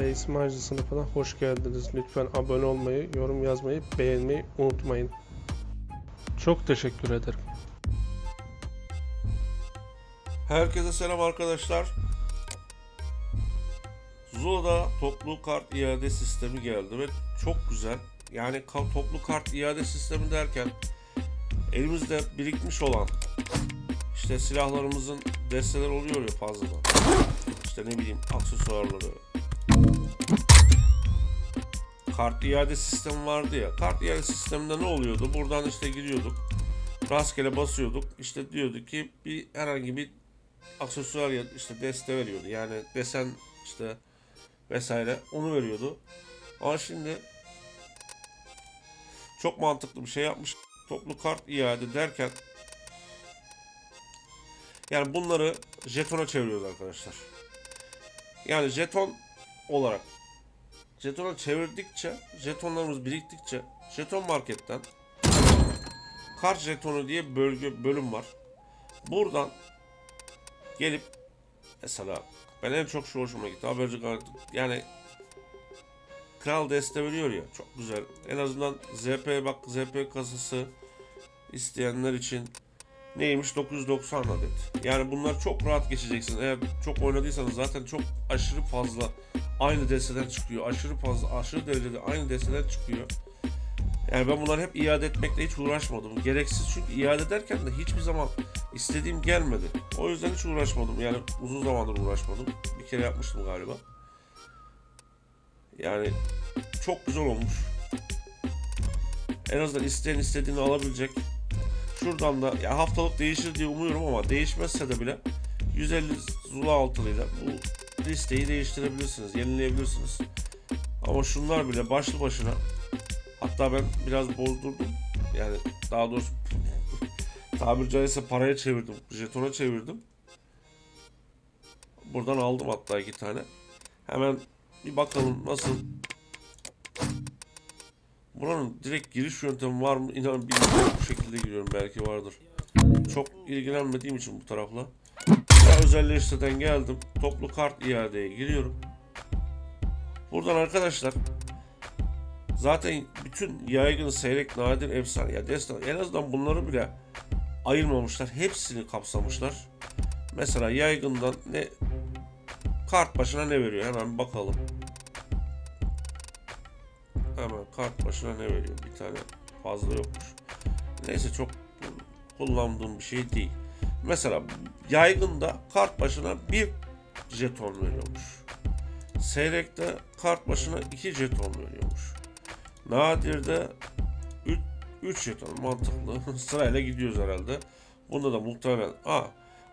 ve İsmailci sınıfına hoş geldiniz. Lütfen abone olmayı, yorum yazmayı, beğenmeyi unutmayın. Çok teşekkür ederim. Herkese selam arkadaşlar. Zula'da toplu kart iade sistemi geldi ve çok güzel. Yani toplu kart iade sistemi derken elimizde birikmiş olan işte silahlarımızın desteler oluyor ya fazladan. İşte ne bileyim aksesuarları. Kart iade sistemi vardı ya. Kart iade sisteminde ne oluyordu? Buradan işte giriyorduk. Rastgele basıyorduk. İşte diyordu ki bir herhangi bir aksesuar ya işte deste veriyordu. Yani desen işte vesaire onu veriyordu. Ama şimdi çok mantıklı bir şey yapmış. Toplu kart iade derken yani bunları jetona çeviriyoruz arkadaşlar. Yani jeton olarak jetona çevirdikçe jetonlarımız biriktikçe jeton marketten kart jetonu diye bölge bölüm var. Buradan gelip mesela ben en çok şu hoşuma gitti. Haberci yani Kral deste veriyor ya çok güzel. En azından ZP bak ZP kasası isteyenler için neymiş 990 adet. Yani bunlar çok rahat geçeceksin. Eğer çok oynadıysanız zaten çok aşırı fazla aynı desteden çıkıyor. Aşırı fazla aşırı derecede aynı desteden çıkıyor. Yani ben bunları hep iade etmekle hiç uğraşmadım. Gereksiz çünkü iade ederken de hiçbir zaman istediğim gelmedi. O yüzden hiç uğraşmadım. Yani uzun zamandır uğraşmadım. Bir kere yapmıştım galiba. Yani çok güzel olmuş. En azından isteyen istediğini alabilecek. Şuradan da ya haftalık değişir diye umuyorum ama değişmezse de bile 150 Zula altılıyla bu listeyi değiştirebilirsiniz, yenileyebilirsiniz. Ama şunlar bile başlı başına hatta ben biraz bozdurdum. Yani daha doğrusu tabiri caizse paraya çevirdim, jetona çevirdim. Buradan aldım hatta iki tane. Hemen bir bakalım nasıl. Buranın direkt giriş yöntemi var mı? İnan bilmiyorum. Bu şekilde giriyorum. Belki vardır. Çok ilgilenmediğim için bu tarafla. Ya özelleştirden geldim. Toplu kart iadeye giriyorum. Buradan arkadaşlar zaten bütün yaygın, seyrek, nadir, efsane ya destan en azından bunları bile ayırmamışlar. Hepsini kapsamışlar. Mesela yaygından ne kart başına ne veriyor? Hemen bakalım. Hemen kart başına ne veriyor? Bir tane fazla yokmuş. Neyse çok kullandığım bir şey değil. Mesela yaygında kart başına bir jeton veriyormuş. Seyrekte kart başına iki jeton veriyormuş. Nadir'de 3 jeton mantıklı. Sırayla gidiyoruz herhalde. Bunda da muhtemelen. Aa,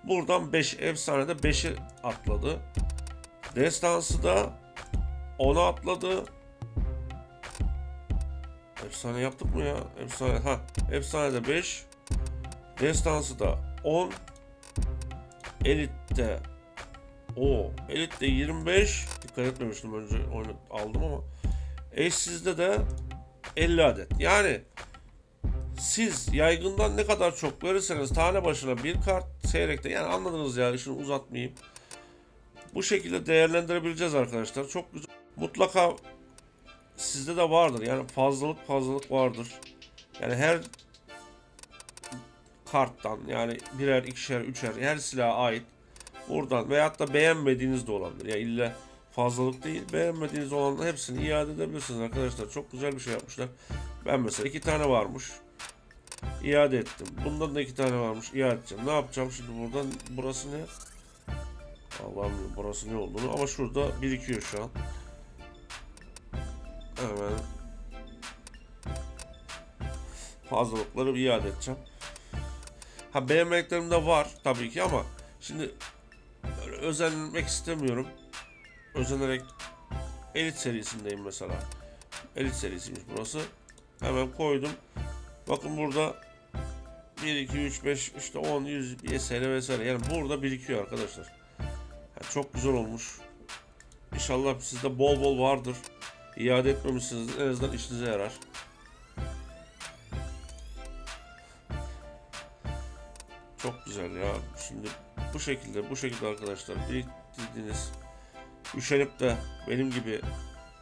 buradan 5 efsanede 5'i atladı. Destansı da 10'a atladı. Efsane yaptık mı ya? Efsane. Ha, efsanede 5. Destansı da 10. Elit'te o Elit'te 25. Dikkat etmemiştim önce oyunu aldım ama eşsizde de 50 adet. Yani siz yaygından ne kadar çok verirseniz tane başına bir kart seyrekte yani anladınız yani şunu uzatmayayım. Bu şekilde değerlendirebileceğiz arkadaşlar. Çok güzel. Mutlaka sizde de vardır. Yani fazlalık fazlalık vardır. Yani her karttan yani birer, ikişer, üçer her silaha ait buradan veyahut da beğenmediğiniz de olabilir. Yani illa fazlalık değil. Beğenmediğiniz olanların hepsini iade edebilirsiniz arkadaşlar. Çok güzel bir şey yapmışlar. Ben mesela iki tane varmış. İade ettim. Bundan da iki tane varmış. İade edeceğim. Ne yapacağım şimdi buradan? Burası ne? Allah'ım burası ne olduğunu ama şurada birikiyor şu an. Hemen fazlalıkları iade edeceğim. Ha beğenmediklerim de var tabii ki ama şimdi özenmek istemiyorum. Özenerek Elit serisindeyim mesela. Elit serisiymiş burası. Hemen koydum. Bakın burada 1, 2, 3, 5, işte 10, 100 vesaire vesaire. Yani burada birikiyor arkadaşlar. Yani çok güzel olmuş. İnşallah sizde bol bol vardır. İade etmemişsiniz. En azından işinize yarar. Çok güzel ya. Şimdi bu şekilde bu şekilde arkadaşlar biriktirdiğiniz üşenip de benim gibi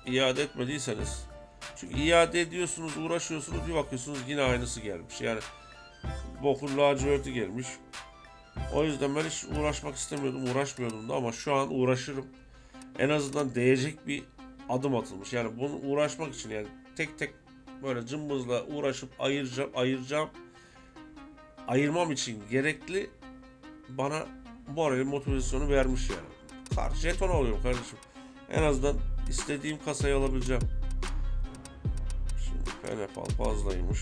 iade etmediyseniz çünkü iade ediyorsunuz, uğraşıyorsunuz bir bakıyorsunuz yine aynısı gelmiş. Yani bokun laciverti gelmiş. O yüzden ben hiç uğraşmak istemiyordum, uğraşmıyordum da ama şu an uğraşırım. En azından değecek bir adım atılmış. Yani bunu uğraşmak için yani tek tek böyle cımbızla uğraşıp ayıracağım, ayıracağım. Ayırmam için gerekli bana moral motivasyonu vermiş yani. Kar, jeton alıyorum kardeşim. En azından istediğim kasayı alabileceğim. Şimdi Penepal fazlaymış.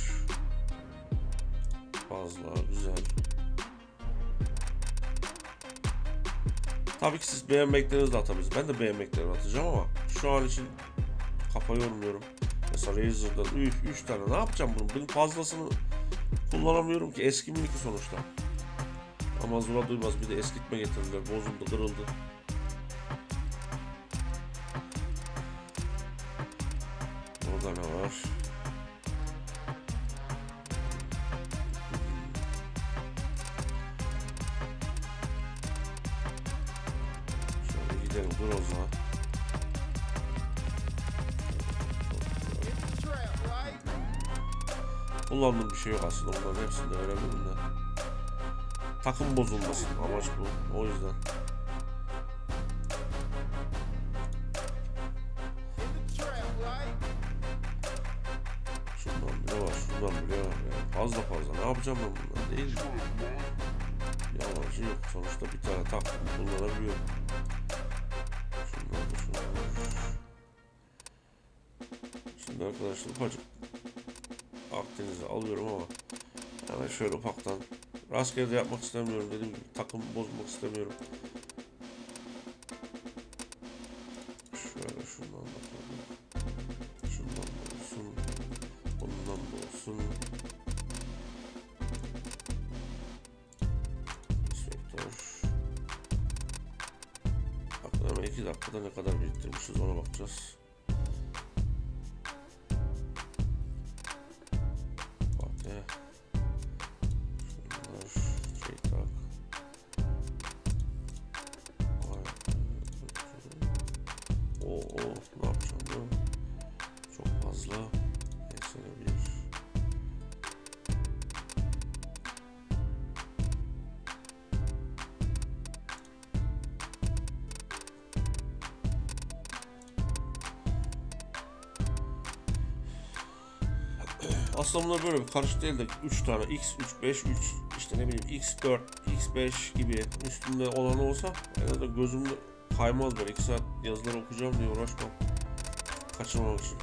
Fazla, güzel. Tabii ki siz beğenmeklerinizi de atabilirsiniz. Ben de beğenmeklerimi atacağım ama şu an için kafa yormuyorum. Mesela Razer'dan 3, 3 tane ne yapacağım bunun? Bunun fazlasını kullanamıyorum ki eskimin iki sonuçta. Ama zula duymaz bir de eskitme getirdiler. Bozuldu, kırıldı. Orada ne var? Şöyle gidelim dur o zaman. Kullandığım bir şey yok aslında bunların hepsini verebilirim de. Takım bozulmasın amaç bu. O yüzden. Şundan bile var, şundan bile var. Yani fazla fazla. Ne yapacağım ben bundan değil mi? Yalancı yok. Sonuçta bir tane taktım kullanabiliyorum. Şundan da şundan da. Şimdi arkadaşlar ufacık Akdeniz'e alıyorum ama hemen şöyle ufaktan rastgele de yapmak istemiyorum gibi takım bozmak istemiyorum. Şöyle şundan da koyalım. Şundan da olsun. Bundan da olsun. Inspektör. Hemen 2 dakikada ne kadar biriktirmişiz ona bakacağız. Aslında bunlar böyle bir karışık değil de 3 tane x 3 5 3 işte ne bileyim x4 x5 gibi üstünde olan olsa azından gözümde kaymaz böyle 2 saat yazıları okuyacağım diye uğraşmam. Kaçırmamak için.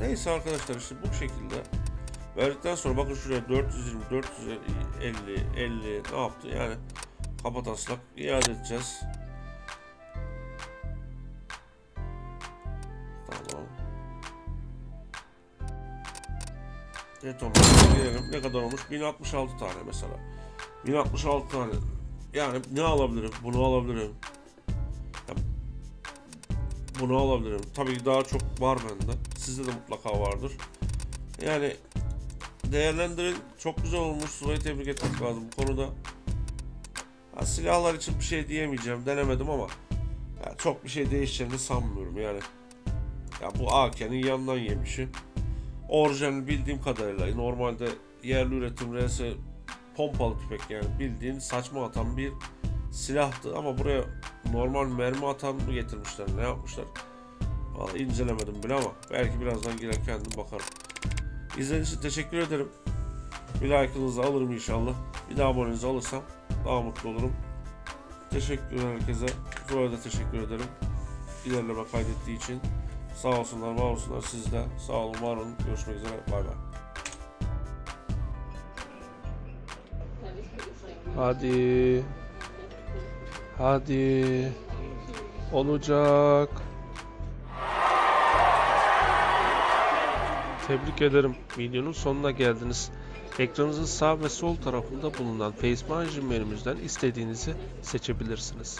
Neyse arkadaşlar işte bu şekilde verdikten sonra bakın şuraya 420 450 50 ne yaptı yani kapataslak iade edeceğiz. Jetonlara girelim. Ne kadar olmuş? 1066 tane mesela. 1066 tane. Yani ne alabilirim? Bunu alabilirim. Bunu alabilirim. Tabii daha çok var bende. Sizde de mutlaka vardır. Yani değerlendirin. Çok güzel olmuş. Sıla'yı tebrik etmek lazım bu konuda. Ha, silahlar için bir şey diyemeyeceğim. Denemedim ama ya, çok bir şey değişeceğini sanmıyorum yani. Ya bu AK'nin yandan yemişi. Orijinal bildiğim kadarıyla normalde yerli üretim RS pompalı tüfek yani bildiğin saçma atan bir silahtı ama buraya normal mermi atan mı getirmişler ne yapmışlar? Vallahi incelemedim bile ama belki birazdan girer kendim bakarım. İzlediğiniz için teşekkür ederim. Bir like'ınızı alırım inşallah. Bir daha abonenizi alırsam daha mutlu olurum. Teşekkürler herkese. Zor'a da teşekkür ederim. İlerleme kaydettiği için. Sağ olsunlar, var olsunlar. Siz de sağ olun, var olun. Görüşmek üzere. Bay bay. Hadi. Hadi. Olacak. Tebrik ederim. Videonun sonuna geldiniz. Ekranınızın sağ ve sol tarafında bulunan Face Management menümüzden istediğinizi seçebilirsiniz.